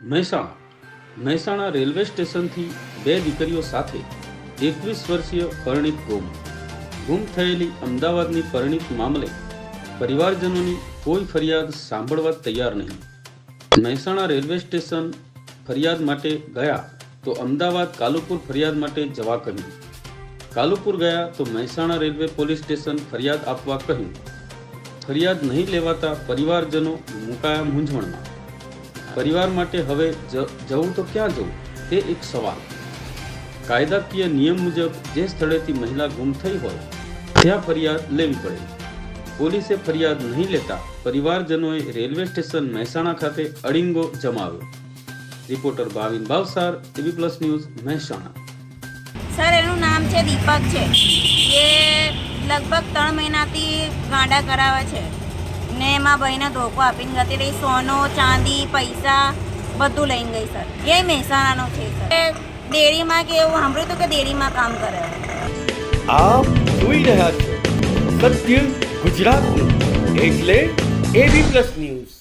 Mehsana. Mehsana railway સ્ટેશનથી બે દીકરીઓ સાથે એકવીસ વર્ષીય પરિણીત ગુમ. ગુમ થયેલી અમદાવાદની પરિણીત મામલે પરિવારજનોની કોઈ ફરિયાદ સાંભળવા તૈયાર નહીં. મહેસાણા રેલવે સ્ટેશન ફરિયાદ માટે ગયા તો અમદાવાદ કાલુપુર ફરિયાદ માટે જવા કહ્યું. કાલુપુર ગયા તો મહેસાણા રેલવે પોલીસ સ્ટેશન ફરિયાદ આપવા કહ્યું. ફરિયાદ નહીં લેવાતા પરિવારજનો મુકાયા મૂંઝવણમાં. પરિવાર માટે હવે જવું તો ક્યાં જવું? તે એક સવાલ. કાયદાકીય નિયમ મુજબ જે સ્થળેથી મહિલા ગુમ થઈ હોય, ત્યાં ફરિયાદ લેવી પડે. પોલીસે ફરિયાદ નહીં લેતા પરિવારજનોએ રેલવે સ્ટેશન મહેસાણા ખાતે અડિંગો જમાવ્યો. Reporter Bhavin Bhavsar TV plus news, Mehsana. Sir, એનું નામ છે દીપક છે. એ લગભગ ત્રણ મહિનાથી ગાંડા કરાવે છે. ને એમાં ભાઈને ધોકો આપીને જતી રહી. સોનો, ચાંદી, પૈસા બધું લઈને ગઈ સર. એ મહેસાણાનો છે સર. ડેરીમાં કે એવું સાંભળ્યું હતું કે ડેરીમાં કામ કરે આપ જોઈ રહ્યા છો સત્ય ગુજરાતનું. એટલે એબી પ્લસ ન્યૂઝ